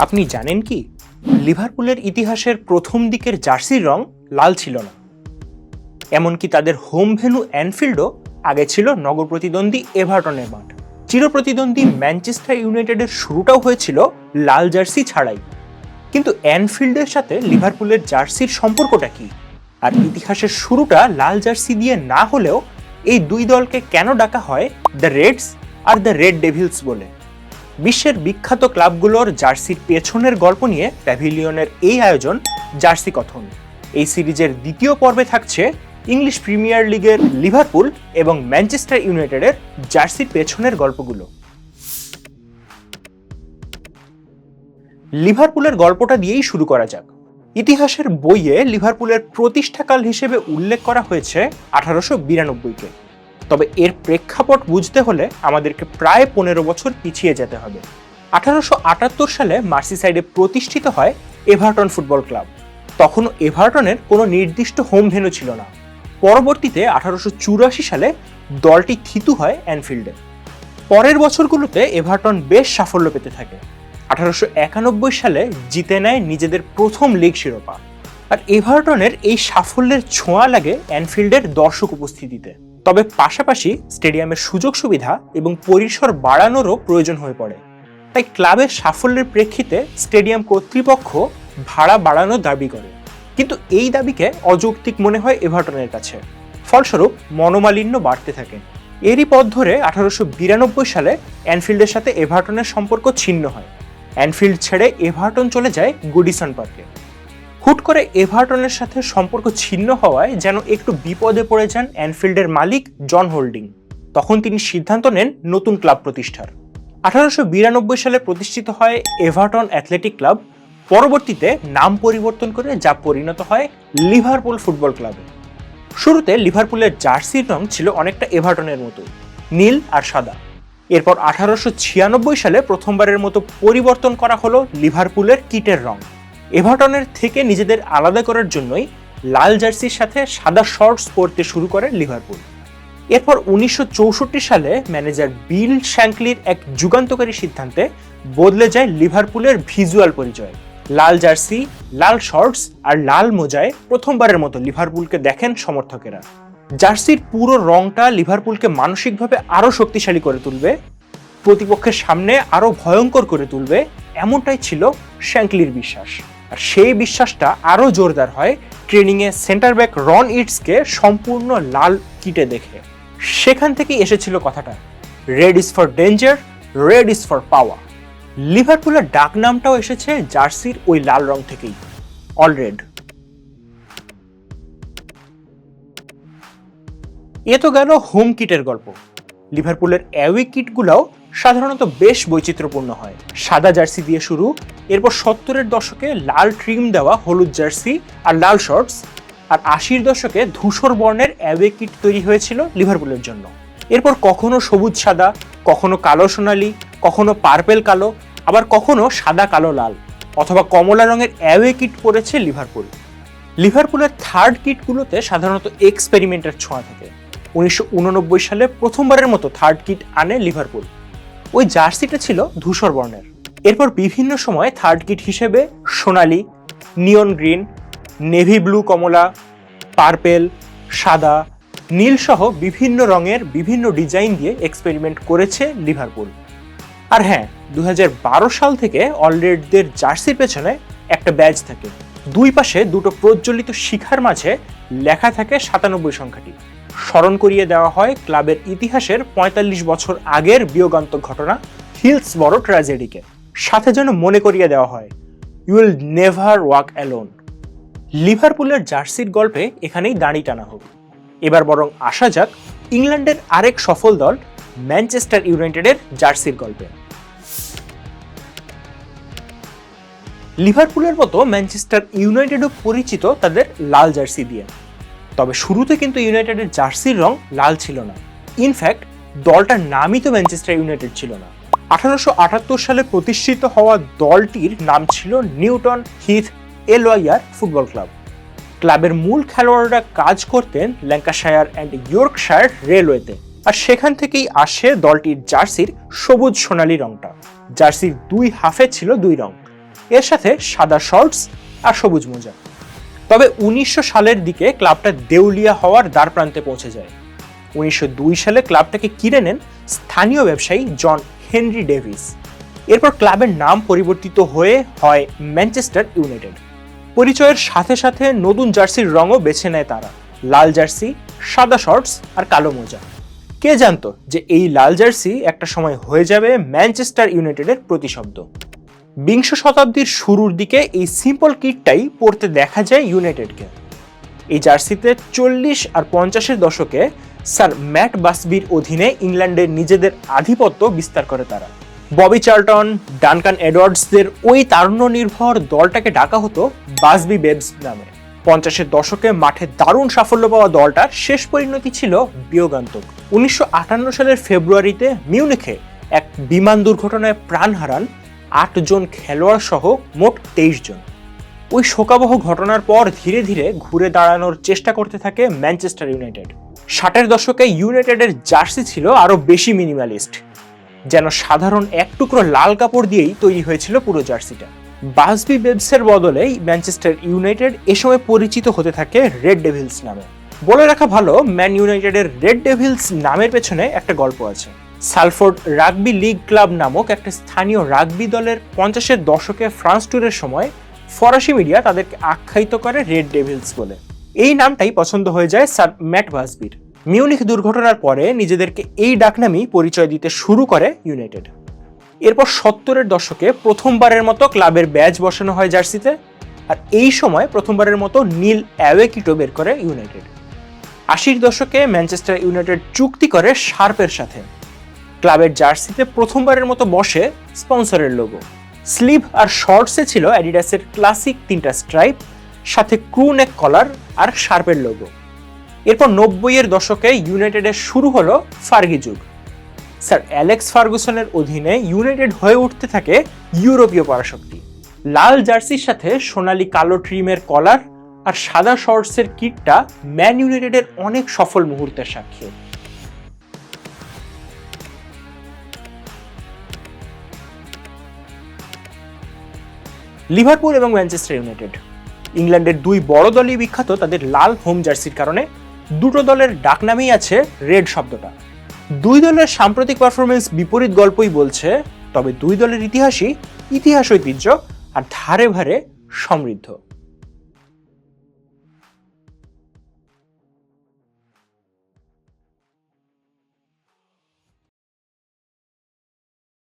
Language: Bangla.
আপনি জানেন কি? লিভারপুলের ইতিহাসের প্রথম দিকের জার্সির রং লাল ছিল না। এমনকি তাদের হোম ভেনু অ্যানফিল্ডও আগে ছিল নগর প্রতিদ্বন্দ্বী এভারটনের মাঠ। চিরপ্রতিদ্বন্দ্বী ম্যানচেস্টার ইউনাইটেডের শুরুটাও হয়েছিল লাল জার্সি ছাড়াই। কিন্তু অ্যানফিল্ডের সাথে লিভারপুলের জার্সির সম্পর্কটা কি? আর ইতিহাসের শুরুটা লাল জার্সি দিয়ে না হলেও এই দুই দলকে কেন ডাকা হয় দ্য রেডস আর দ্য রেড ডেভিলস বলে? বিশ্বের বিখ্যাত ক্লাবগুলোর জার্সির পেছনের গল্প নিয়ে প্যাভিলিয়নের এই আয়োজন জার্সি কথন। এই সিরিজের দ্বিতীয় পর্বে থাকছে ইংলিশ প্রিমিয়ার লিগের লিভারপুল এবং ম্যানচেস্টার ইউনাইটেডের জার্সির পেছনের গল্পগুলো। লিভারপুলের গল্পটা দিয়েই শুরু করা যাক। ইতিহাসের বইয়ে লিভারপুলের প্রতিষ্ঠাকাল হিসেবে উল্লেখ করা হয়েছে আঠারোশো বিরানব্বইকে। তবে এর প্রেক্ষাপট বুঝতে হলে আমাদেরকে প্রায় পনেরো বছর পিছিয়ে যেতে হবে। আঠারোশো আটাত্তর সালে মার্সিসাইডে প্রতিষ্ঠিত হয় এভারটন ফুটবল ক্লাব। তখনও এভারটনের কোনো নির্দিষ্ট হোম ভেন্যু ছিল না। পরবর্তীতে আঠারোশো চুরাশি সালে দলটি থিতু হয় অ্যানফিল্ডে। পরের বছরগুলোতে এভারটন বেশ সাফল্য পেতে থাকে। আঠারোশো একানব্বই সালে জিতে নেয় নিজেদের প্রথম লিগ শিরোপা। আর এভারটনের এই সাফল্যের ছোঁয়া লাগে অ্যানফিল্ডের দর্শক উপস্থিতিতে। তবে পাশাপাশি স্টেডিয়ামের সুযোগ সুবিধা এবং পরিসর বাড়ানোরও প্রয়োজন হয়ে পড়ে। তাই ক্লাবের সাফল্যের প্রেক্ষিতে স্টেডিয়াম কর্তৃপক্ষ ভাড়া বাড়ানোর দাবি করে। কিন্তু এই দাবিকে অযৌক্তিক মনে হয় এভারটনের কাছে। ফলস্বরূপ মনোমালিন্য বাড়তে থাকে। এরই পথ ধরে আঠারোশো বিরানব্বই সালে অ্যানফিল্ডের সাথে এভারটনের সম্পর্ক ছিন্ন হয়। অ্যানফিল্ড ছেড়ে এভারটন চলে যায় গুডিসন পার্কে। হুট করে এভারটনের সাথে সম্পর্ক ছিন্ন হওয়ায় যেন একটু বিপদে পড়ে যান অ্যানফিল্ডের মালিক জন হোল্ডিং। তখন তিনি সিদ্ধান্ত নেন নতুন ক্লাব প্রতিষ্ঠার। আঠারোশো বিরানব্বই সালে প্রতিষ্ঠিত হয় এভারটন অ্যাথলেটিক ক্লাব। পরবর্তীতে নাম পরিবর্তন করে যা পরিণত হয় লিভারপুল ফুটবল ক্লাবে। শুরুতে লিভারপুলের জার্সির রং ছিল অনেকটা এভারটনের মতো, নীল আর সাদা। এরপর আঠারোশো ছিয়ানব্বই সালে প্রথমবারের মতো পরিবর্তন করা হলো লিভারপুলের কিটের রং। এভারটনের থেকে নিজেদের আলাদা করার জন্যই লাল জার্সির সাথে সাদা শর্টস পরতে শুরু করে লিভারপুল। এরপর উনিশশো চৌষট্টি সালে ম্যানেজার বিল শ্যাঙ্কলির এক যুগান্তকারী সিদ্ধান্তে বদলে যায় লিভারপুলের ভিজুয়াল পরিচয়। লাল জার্সি, লাল শর্টস আর লাল মোজায় প্রথমবারের মতো লিভারপুলকে দেখেন সমর্থকেরা। জার্সির পুরো রংটা লিভারপুলকে মানসিকভাবে আরও শক্তিশালী করে তুলবে, প্রতিপক্ষের সামনে আরও ভয়ঙ্কর করে তুলবে, এমনটাই ছিল শ্যাঙ্কলির বিশ্বাস। আর সেই বিশ্বাসটা আরও জোরদার হয় ট্রেনিংয়ে সেন্টার ব্যাক রন ইটসকে সম্পূর্ণ লাল কিটে দেখে। সেখান থেকেই এসেছিল কথাটা red is for danger red is for পাওয়া লিভারপুলের ডাক নামটাও এসেছে জার্সির ওই লাল রং থেকেই। অলরেড এ তো গেল হোম কিটের গল্প। লিভারপুলের অ্যাওয়ে কিটগুলোও সাধারণত বেশ বৈচিত্র্যপূর্ণ হয়। সাদা জার্সি দিয়ে শুরু, এরপর সত্তরের দশকে লাল ট্রিম দেওয়া হলুদ জার্সি আর লাল শর্টস, আর আশির দশকে ধূসর বর্ণের অ্যাওয়ে কিট তৈরি হয়েছিল লিভারপুলের জন্য। এরপর কখনো সবুজ সাদা, কখনো কালো সোনালি, কখনো পার্পেল কালো, আবার কখনো সাদা কালো লাল, অথবা কমলা রঙের অ্যাওয়ে কিট পরেছে লিভারপুল। লিভারপুলের থার্ড কিটগুলোতে সাধারণত এক্সপেরিমেন্টের ছোঁয়া থাকে। উনিশশো উননব্বই সালে প্রথমবারের মতো থার্ড কিট আনে লিভারপুল। ওই জার্সিটা ছিল ধূসর বর্ণের। এরপর বিভিন্ন সময় থার্ড কিট হিসেবে সোনালি, নিয়ন গ্রিন, নেভি ব্লু কমলা, পার্পেল, সাদা, নীল সহ বিভিন্ন রঙের বিভিন্ন ডিজাইন দিয়ে এক্সপেরিমেন্ট করেছে লিভারপুল। আর হ্যাঁ দু হাজার বারো সাল থেকে অলরেডদের জার্সির পেছনে একটা ব্যাজ থাকে। দুই পাশে দুটো প্রজ্বলিত শিখার মাঝে লেখা থাকে সাতানব্বই সংখ্যাটি। স্মরণ করিয়ে দেওয়া হয় ক্লাবের ইতিহাসের ৪৫ বছর আগের বিয়োগান্তক ঘটনা হিলস বড় ট্র্যাজেডিকে। সাথে যেন মনে করিয়ে দেওয়া হয় you will never walk alone লিভারপুলের জার্সির গল্পে এখানেই দাঁড়ি টানা হোক। এবার বরং আসা যাক ইংল্যান্ডের আরেক সফল দল, ম্যানচেস্টার ইউনাইটেডের জার্সির গল্পে। লিভারপুলের মতো ম্যানচেস্টার ইউনাইটেডও পরিচিত তাদের লাল জার্সি দিয়ে। তবে শুরুতে কিন্তু ইউনাইটেডের জার্সির রং লাল ছিল না। ইনফ্যাক্ট দলটার নামই তো ম্যানচেস্টার ইউনাইটেড ছিল না। আঠারোশো আটাত্তর সালে প্রতিষ্ঠিত হওয়া দলটির নাম ছিল Newton Heath LYR football club. ক্লাবের মূল খেলোয়াড়রা কাজ করতেন ল্যাঙ্কাশায়ার অ্যান্ড ইয়র্কশায়ার রেলওয়েতে। আর সেখান থেকেই আসে দলটির জার্সির সবুজ সোনালী রংটা। জার্সির দুই হাফে ছিল দুই রং। এর সাথে সাদা শর্টস আর সবুজ মোজা। তবে উনিশশো সালের দিকে ক্লাবটা দেউলিয়া হওয়ার দ্বার প্রান্তে পৌঁছে যায়। উনিশশো দুই সালে ক্লাবটাকে কিনে নেন স্থানীয় ব্যবসায়ী জন হেনরি ডেভিস। এরপর ক্লাবের নাম পরিবর্তিত হয়ে হয় ম্যানচেস্টার ইউনাইটেড। পরিচয়ের সাথে সাথে নতুন জার্সির রঙও বেছে নেয় তারা। লাল জার্সি, সাদা শর্টস আর কালো মোজা। কে জানতো যে এই লাল জার্সি একটা সময় হয়ে যাবে ম্যানচেস্টার ইউনাইটেডের প্রতিশব্দ। বিংশ শতাব্দীর শুরুর দিকে এই সিম্পল কিটটাই পড়তে দেখা যায় ইউনাইটেডকে এই জার্সিতে চল্লিশ আর পঞ্চাশের দশকে স্যার ম্যাট বাসবির অধীনে ইংল্যান্ডের নিজেদের আধিপত্য বিস্তার করে তারা। ববি চার্লটন, ডানকান এডওয়ার্ডসদের ওই তারুণ্য নির্ভর দলটাকে ডাকা হতো বাসবি বেবস নামে। পঞ্চাশের দশকে মাঠে দারুণ সাফল্য পাওয়া দলটার শেষ পরিণতি ছিল বিয়োগান্তক। উনিশশো আটান্ন সালের ফেব্রুয়ারিতে মিউনিখে এক বিমান দুর্ঘটনায় প্রাণ হারান আটজন খেলোয়াড় সহ মোট তেইশ জন ওই শোকাবহ ঘটনার পর ধীরে ধীরে ঘুরে দাঁড়ানোর চেষ্টা করতে থাকে ম্যানচেস্টার ইউনাইটেড। ষাটের দশকে ইউনাইটেডের জার্সি ছিল আরও বেশি মিনিমালিস্ট, যেন সাধারণ এক টুকরো লাল কাপড় দিয়েই তৈরি হয়েছিল পুরো জার্সিটা। বাসবি বেবসের বদলে ম্যানচেস্টার ইউনাইটেড এ সময় পরিচিত হতে থাকে রেড ডেভিলস নামে। বলে রাখা ভালো, ম্যান ইউনাইটেডের রেড ডেভিলস নামের পেছনে একটা গল্প আছে। সালফোর্ড রাগবি লিগ ক্লাব নামক একটা স্থানীয় রাগবি দলের পঞ্চাশের দশকে ফ্রান্স ট্যুরের সময় ফরাসি মিডিয়া তাদেরকে আখ্যায়িত করে রেড ডেভিলস বলে। এই নামটাই পছন্দ হয়ে যায় স্যার ম্যাট বাসবির মিউনিক দুর্ঘটনার পরে নিজেদেরকে এই ডাকনামেই পরিচয় দিতে শুরু করে ইউনাইটেড। এরপর সত্তরের দশকে প্রথমবারের মতো ক্লাবের ব্যাচ বসানো হয় জার্সিতে, আর এই সময় প্রথমবারের মতো নীল অ্যাওয়ে কিটো বের করে ইউনাইটেড। আশির দশকে ম্যানচেস্টার ইউনাইটেড চুক্তি করে শার্পের সাথে। ক্লাবের জার্সিতে প্রথমবারের মতো বসে স্পন্সরের লোগো স্লিভ আর শর্টসে ছিল অ্যাডিডাসের ক্লাসিক তিনটা স্ট্রাইপ, সাথে ক্রু নেক কলার আর শার্পের লোগো এরপর নব্বইয়ের দশকে ইউনাইটেডের শুরু হলো ফার্গি যুগ। স্যার অ্যালেক্স ফার্গুসনের অধীনে ইউনাইটেড হয়ে উঠতে থাকে ইউরোপীয় পরাশক্তি। লাল জার্সির সাথে সোনালি কালো ট্রিমের কলার আর সাদা শর্টসের কিটটা ম্যান ইউনাইটেডের অনেক সফল মুহূর্তের সাক্ষী। লিভারপুল এবং ম্যানচেস্টার ইউনাইটেড। ইংল্যান্ডের দুই বড় দলই বিখ্যাত, তাদের লাল হোম জার্সির কারণে। দুটো দলের ডাকনামেই আছে রেড শব্দটা। দুই দলের সাম্প্রতিক পারফরমেন্স বিপরীত গল্পই বলছে, তবে দুই দলের ইতিহাসই ইতিহাস ঐতিহ্য আর ধারে ভারে সমৃদ্ধ।